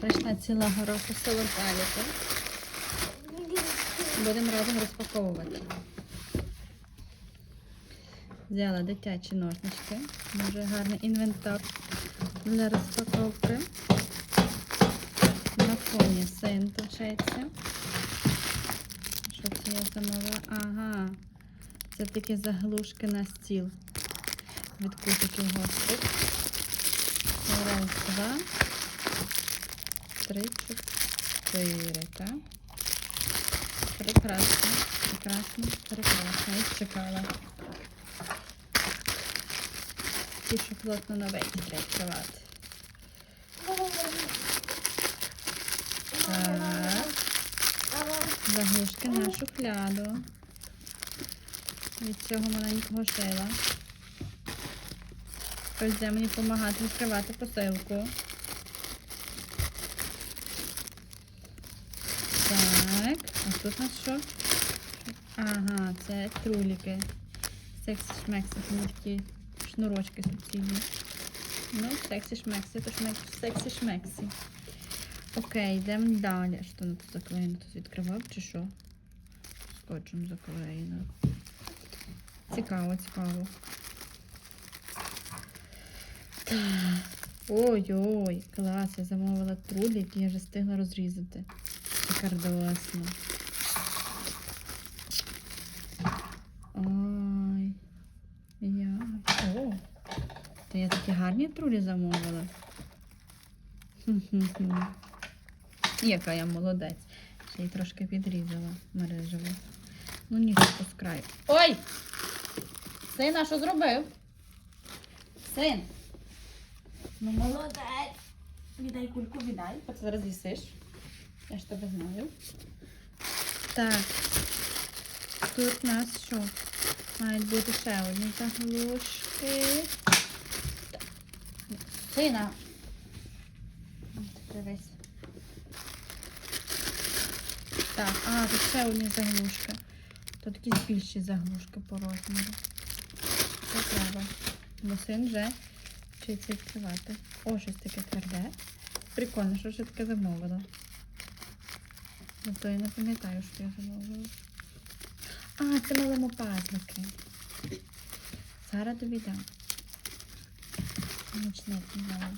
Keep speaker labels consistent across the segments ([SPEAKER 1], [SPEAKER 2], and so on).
[SPEAKER 1] Прийшла ціла гора посилок Аліка. Будемо разом розпаковувати. Взяла дитячі ножнички. Дуже гарний інвентар для розпаковки. На фоні син точиться. Що це я замовила? Ага. Це такі заглушки на стіл. Від кутиків гостик. Раз, два, три, чотири, так? Прекрасно, прекрасно, прекрасно. Я чекала. Ті, що плотно новенькі треба відкривати. Так. Заглушки на. Від цього маленького шила. Хтось буде мені допомагати відкривати посилку. Так, а тут у нас що? Ага, це труліки. Сексі шмекси, вони такі шнурочки суцільні. Ну, сексі шмексі, то сексі шмексі. Окей, йдемо далі. Що воно тут заклеєно? Тут відкривав чи що? Скотчем заклеєно. Цікаво, цікаво. Ой-ой, клас, я замовила які я вже встигла розрізати. Шикардосно. Ой. Я. О. Та я такі гарні трулі замовила. Яка я молодець. Ще й трошки підрізала мережево. Ну нічого з краю. Ой! Сина, що зробив? Син. Ну молодець. Віддай кульку, віддай. Бо ти зараз їсиш. Я ж тебе знаю. Так. Тут у нас що? Мають бути ще одні заглушки. Сина. Дивись. Так, а, тут ще одні заглушки. Тут якісь більші заглушки по розміру. Це треба. Бо син вже вчиться відкривати. О, щось таке тверде. Прикольно, що ж таке замовила. Зато я не пам'ятаю, що я замовила. А, це малимо пазлики. Зараз тобі дам. Нічник не.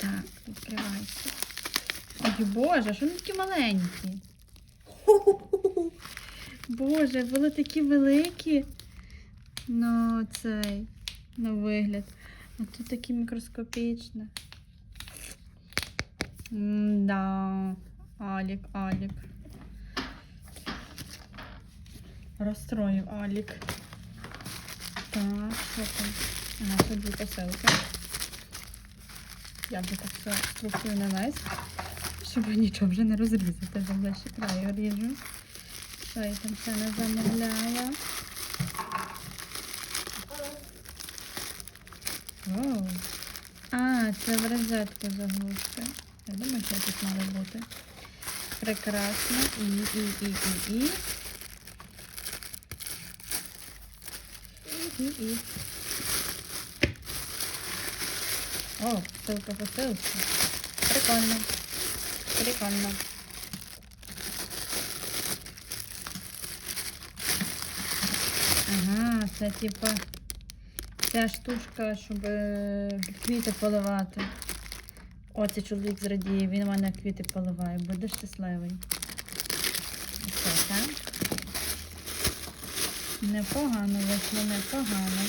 [SPEAKER 1] Так, відкривайся. Ой, Боже, що вони такі маленькі? Боже, були такі великі. Ну, цей, на вигляд. А тут такі мікроскопічні. Да, Алік, Алік. Розстроїв Алік. Так, що там? Ага, тут дві посилки. Я вже так все струхую на весь, щоб нічого вже не розрізати. Вже ближче краю ріжу. Що я там ще не замовляла? А, це в розетку заглушка. Я думаю, що тут мало бути. Прекрасно. І, і, і, і, і. І, і. О, посилка посилка. Прикольно. Прикольно. Ага, це типа ця штучка, щоб е, квіти поливати. О, цей чоловік зрадіє, він у мене квіти поливає, буде щасливий. Оце, Непогано мене непогано.